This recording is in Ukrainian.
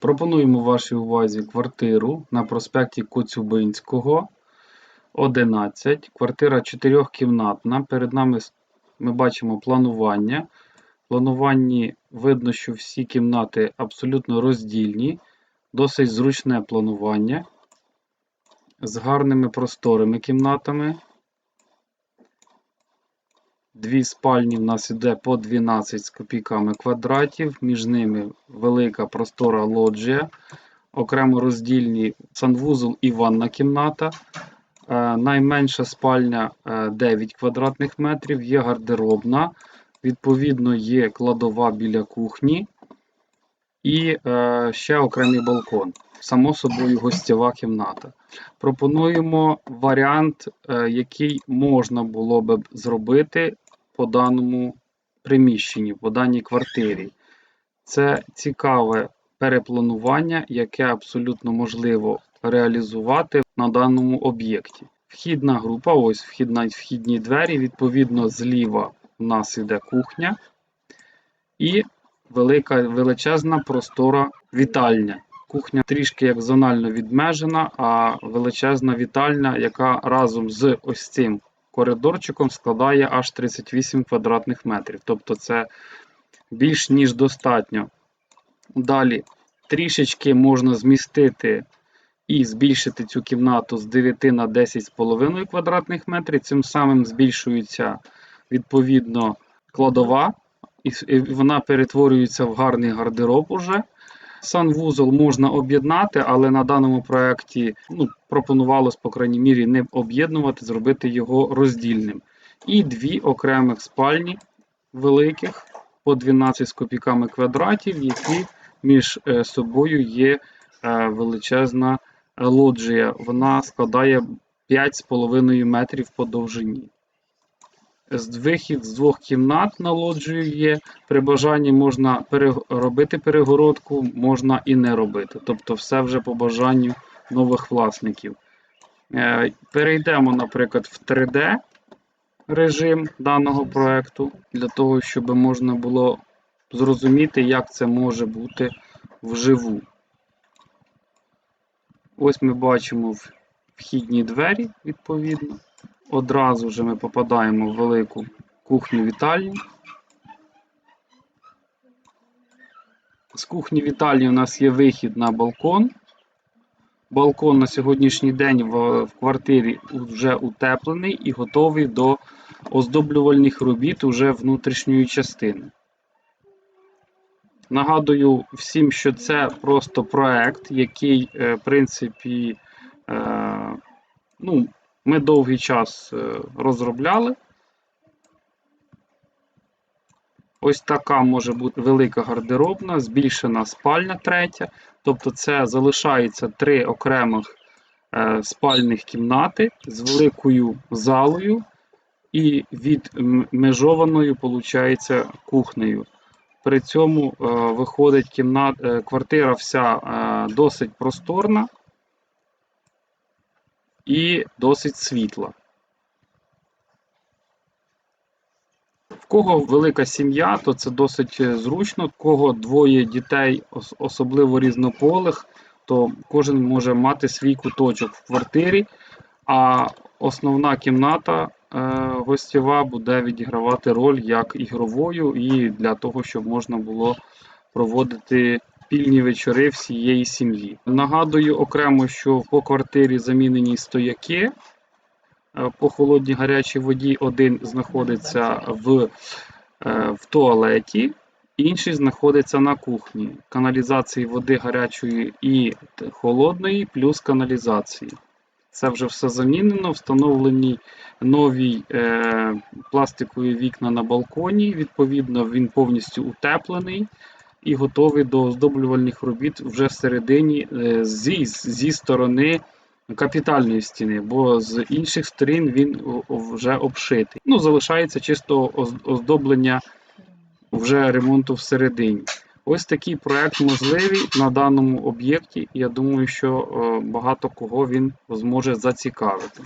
Пропонуємо вашій увазі квартиру на проспекті Коцюбинського, 11. Квартира чотирьохкімнатна. Перед нами ми бачимо планування. В плануванні видно, що всі кімнати абсолютно роздільні, досить зручне планування з гарними просторими кімнатами. Дві спальні в нас іде по 12 з копійками квадратів, між ними велика простора лоджія, окремо роздільні санвузол і ванна кімната. Е, найменша спальня е, 9 квадратних метрів, є гардеробна, відповідно, є кладова біля кухні і е, ще окремий балкон. Само собою гостєва кімната. Пропонуємо варіант, е, який можна було би зробити по даному приміщенні, по даній квартирі. Це цікаве перепланування, яке абсолютно можливо реалізувати на даному об'єкті. Вхідна група, ось вхідна, вхідні двері, відповідно, зліва у нас іде кухня і велика, величезна простора вітальня. Кухня трішки як зонально відмежена, а величезна вітальня, яка разом з ось цим коридорчиком складає аж 38 квадратних метрів. Тобто це більш ніж достатньо. Далі трішечки можна змістити і збільшити цю кімнату з 9 на 10,5 квадратних метрів. Цим самим збільшується відповідно кладова, і вона перетворюється в гарний гардероб уже. Санвузол можна об'єднати, але на даному проєкті ну, пропонувалось, по крайній мірі, не об'єднувати, зробити його роздільним. І дві окремих спальні великих по 12 з копійками квадратів, які між е, собою є е, величезна е, лоджія. Вона складає 5,5 метрів по довжині. Вихід з двох кімнат на лоджію є. При бажанні можна робити перегородку, можна і не робити. Тобто, все вже по бажанню нових власників. Е, Перейдемо, наприклад, в 3D режим даного проекту для того, щоб можна було зрозуміти, як це може бути вживу. Ось ми бачимо вхідні двері, відповідно. Одразу вже ми попадаємо в велику кухню вітальню. З кухні вітальні у нас є вихід на балкон. Балкон на сьогоднішній день в, в квартирі вже утеплений і готовий до оздоблювальних робіт уже внутрішньої частини. Нагадую всім, що це просто проект, який, е, в принципі, е, ну, ми довгий час е, розробляли. Ось така може бути велика гардеробна, збільшена спальня третя. Тобто це залишається три окремих е, спальних кімнати з великою залою і відмежованою, виходить, кухнею. При цьому е, виходить кімнат, е, квартира вся досить просторна і досить світла. В кого велика сім'я, то це досить е, зручно. В кого двоє дітей, особливо різнополих, то кожен може мати свій куточок в квартирі, а основна кімната е, гостєва буде відігравати роль як ігровою і для того, щоб можна було проводити спільні вечори всієї сім'ї. Нагадую окремо, що по квартирі замінені стояки. Е, По холодній гарячій воді один знаходиться в, е, в туалеті, інший знаходиться на кухні. Каналізації води гарячої і холодної, плюс каналізації. Це вже все замінено, встановлені нові е, пластикові вікна на балконі. Відповідно, він повністю утеплений і готовий до оздоблювальних робіт вже всередині е, зі, зі сторони капітальної стіни, бо з інших сторін він вже обшитий. Ну, залишається чисто оздоблення вже ремонту всередині. Ось такий проект можливий на даному об'єкті. Я думаю, що е, багато кого він зможе зацікавити.